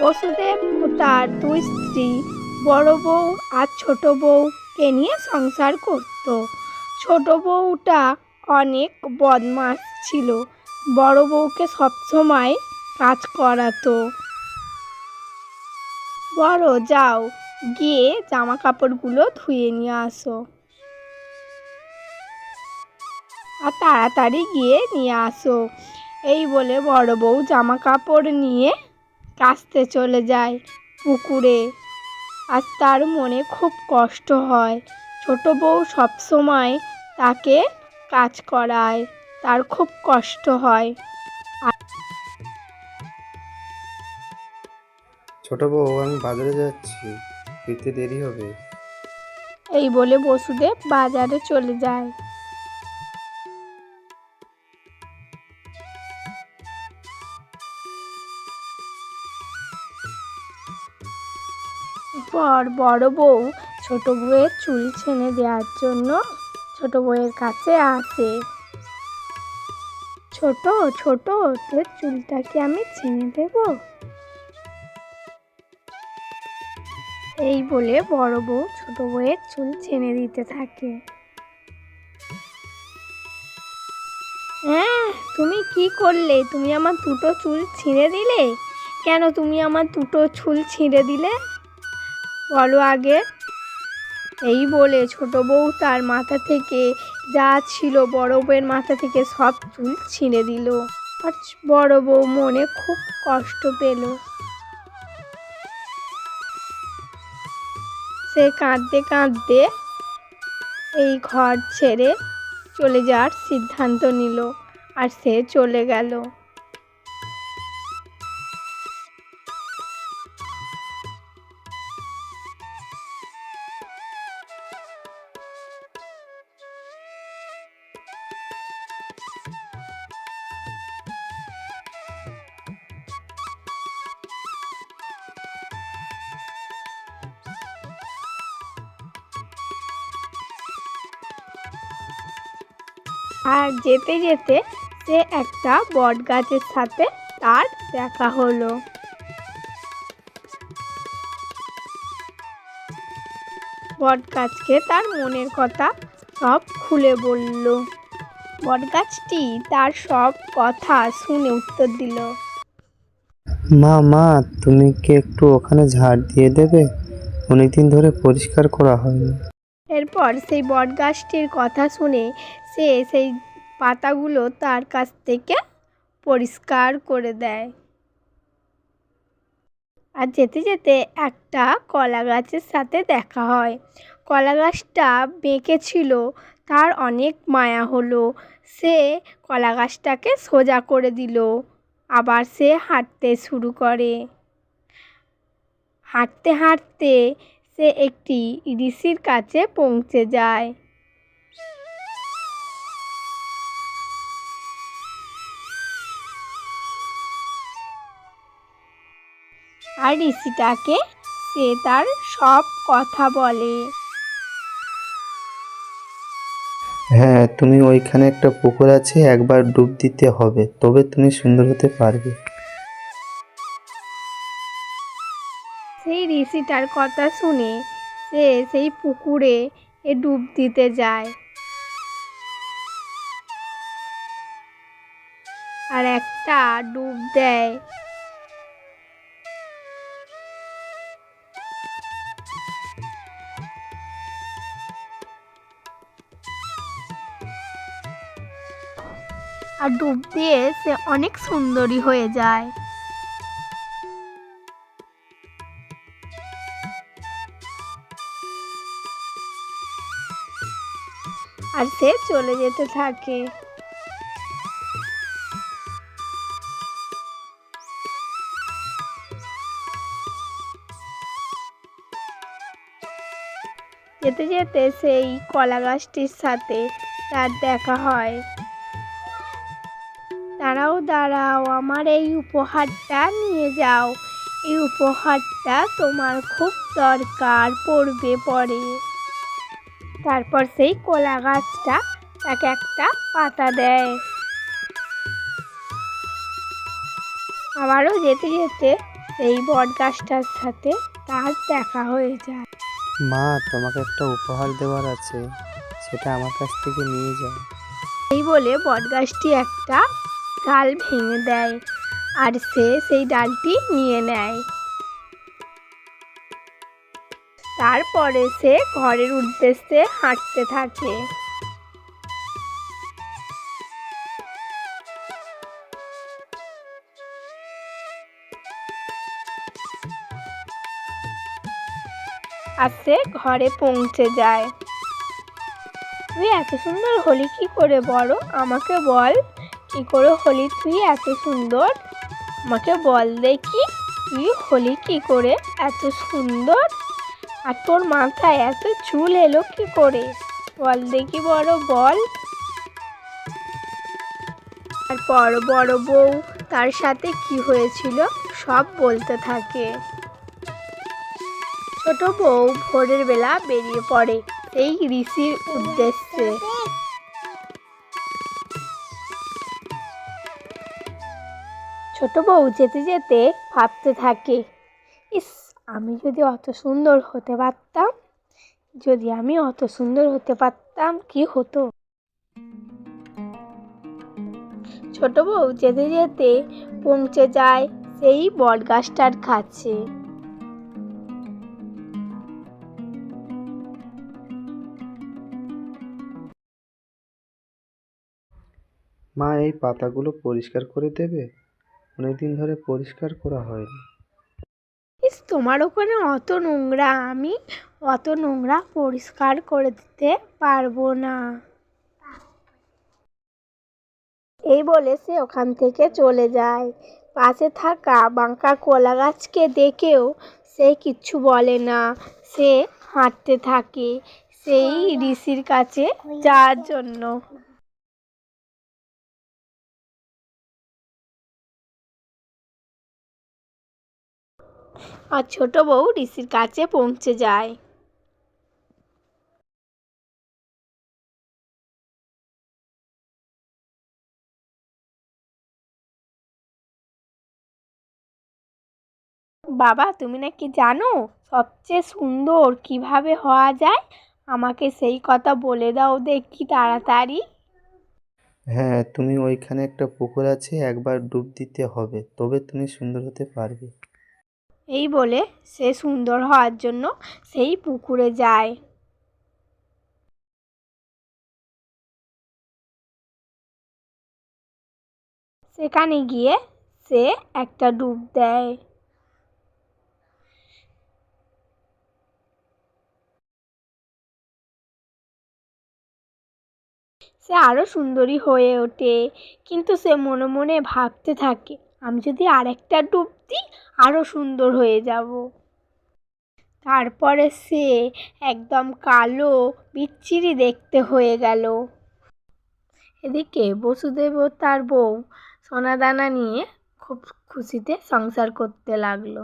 বসুদেব ও তার দুই স্ত্রী, বড় বউ আর ছোট বউকে নিয়ে সংসার করত। ছোট বউটা অনেক বদমাস ছিল, বড় বউকে সবসময় কাজ করাতো। বড়, যাও, গিয়ে জামা কাপড়গুলো ধুয়ে নিয়ে আসো। আর তাড়াতাড়ি গিয়ে নিয়ে আসো। এই বলে বড় বউ জামা কাপড় নিয়ে কাচতে চলে যায় পুকুরে। আর তার মনে খুব কষ্ট হয়। ছোট বউ সবসময় তাকে কাজ করায়। তার খুব কষ্ট হয়। ছোট বউ আমি বাজারে যাচ্ছি। ফিরতে দেরি হবে। এই বলে বসুদেব বাজারে চলে যায়। পর বড় বউ ছোট বউয়ের চুল ছেনে দেওয়ার জন্য ছোট বউয়ের কাছে আসে। ছোট ছোট, তোর চুলটা কি আমি ছেনে দেব। এই বলে বড় বউ ছোট বউয়ের চুল ছেনে দিতে থাকে। হ্যাঁ তুমি কি করলে? তুমি আমার দুটো চুল ছিঁড়ে দিলে? কেন তুমি আমার দুটো চুল ছিঁড়ে দিলে? বলো আগে। এই বলে ছোট বউ তার মাথা থেকে যা ছিল বড় বউয়ের মাথা থেকে সব চুল ছিঁড়ে দিল। আর বড় বউ মনে খুব কষ্ট পেল। সে কাঁদতে কাঁদতে এই ঘর ছেড়ে চলে যাওয়ার সিদ্ধান্ত নিল। আর সে চলে গেল। আর যেতে যেতে সে একটা বট গাছের সাথে তার দেখা হলো। বট গাছকে তার মনের কথা সব খুলে বলল। বট গাছটি তার সব কথা শুনে উত্তর দিল। মা মা, তুমি কি একটু ওখানে ঝাড় দিয়ে দেবে? অনেকদিন ধরে পরিষ্কার করা হয়নি। এরপর সেই বট গাছটির কথা শুনে সে সেই পাতাগুলো তার কাছ থেকে পরিষ্কার করে দেয়। আর যেতে যেতে একটা কলা গাছের সাথে দেখা হয়। কলা গাছটা বেঁকে ছিল, তার অনেক মায়া হলো। সে কলা গাছটাকে সোজা করে দিল, আবার সে হাঁটতে শুরু করে। হাঁটতে হাঁটতে সে একটি ঋষির কাছে পৌঁছে যায়। আর ঋষিটাকে সে তার সব কথা বলে। হ্যাঁ তুমি ওইখানে একটা পুকুর আছে, একবার ডুব দিতে হবে, তবে তুমি সুন্দর হতে পারবে। সেই ঋষিটার কথা শুনে সে সেই পুকুরে এ ডুব দিতে যায়। আর একটা ডুব দেয়। আর ডুব দিয়ে সে অনেক সুন্দরী হয়ে যায়। আর সে চলে যেতে থাকে। যেতে যেতে সেই কলা গাছটির সাথে তার দেখা হয়। দাঁড়াও দাঁড়াও, আমার এই উপহারটা নিয়ে যাও। এই উপহারটা তোমার খুব দরকার, পড়বে পরে। তারপর সেই কলা গাছটা তাকে একটা পাতা দেয়। আবারও যেতে যেতে সেই বট গাছটার সাথে তার দেখা হয়ে যায়। মা তোমাকে একটা উপহার দেওয়ার আছে সেটা আমার কাছ থেকে নিয়ে যাও। এই বলে বটগাছটি একটা ডাল ভেঙে দেয় আর সে সেই ডালটি নিয়ে নেয়। তারপরে সে ঘরের উদ্দেশ্যে হাঁটতে থাকে। আর সে ঘরে পৌঁছে যায়। তুই এত সুন্দর হলি কি করে বড় আমাকে বল, কি করে হলি তুই এত সুন্দর? আমাকে বল দেখি, তুই হলি কি করে এত সুন্দর? আর তোর মাথায় এত চুল এলো কি করে? বল দেখি বড় বল। আর বড় বড় বউ তার সাথে কি হয়েছিল সব বলতে থাকে। ছোট বউ ভোরের বেলা বেরিয়ে পড়ে এই ঋষির উদ্দেশ্যে। ছোট বউ যেতে যেতে ভাবতে থাকে, ইস আমি যদি অত সুন্দর হতে পারতাম, যদি আমি অত সুন্দর হতে পারতাম, কি হতো? ছোট বউ যেতে যেতে পৌঁছে যায় সেই বট বটগাছটার কাছে। মা, এই পাতাগুলো পরিষ্কার করে দেবে? অনেকদিন ধরে পরিষ্কার করা হয়নি। তোমার ওখানে অত নোংরা, আমি অত নোংরা পরিষ্কার করে দিতে পারব না। এই বলে সে ওখান থেকে চলে যায়। পাশে থাকা বাঁকা কলা গাছকে দেখেও সে কিচ্ছু বলে না। সে হাঁটতে থাকে। সেই ঋষির কাছে যাওয়ার জন্য। আর ছোট বউ ঋষির কাছে পৌঁছে যায়। বাবা, তুমি নাকি জানো সবচেয়ে সুন্দর কীভাবে হওয়া যায়? আমাকে সেই কথা বলে দাও দেখি তাড়াতাড়ি। হ্যাঁ তুমি ওইখানে একটা পুকুর আছে, একবার ডুব দিতে হবে, তবে তুমি সুন্দর হতে পারবে। এই বলে সে সুন্দর হওয়ার জন্য সেই পুকুরে যায়। সেখানে গিয়ে সে একটা ডুব দেয়। সে আরও সুন্দরী হয়ে ওঠে, কিন্তু সে মনে মনে ভাবতে থাকে, আমি যদি আরেকটা ডুব দিই আরও সুন্দর হয়ে যাব। তারপরে সে একদম কালো, বিচ্ছিরি দেখতে হয়ে গেল। এদিকে বসুদেব তার বউ সোনাদানা নিয়ে খুব খুশিতে সংসার করতে লাগল।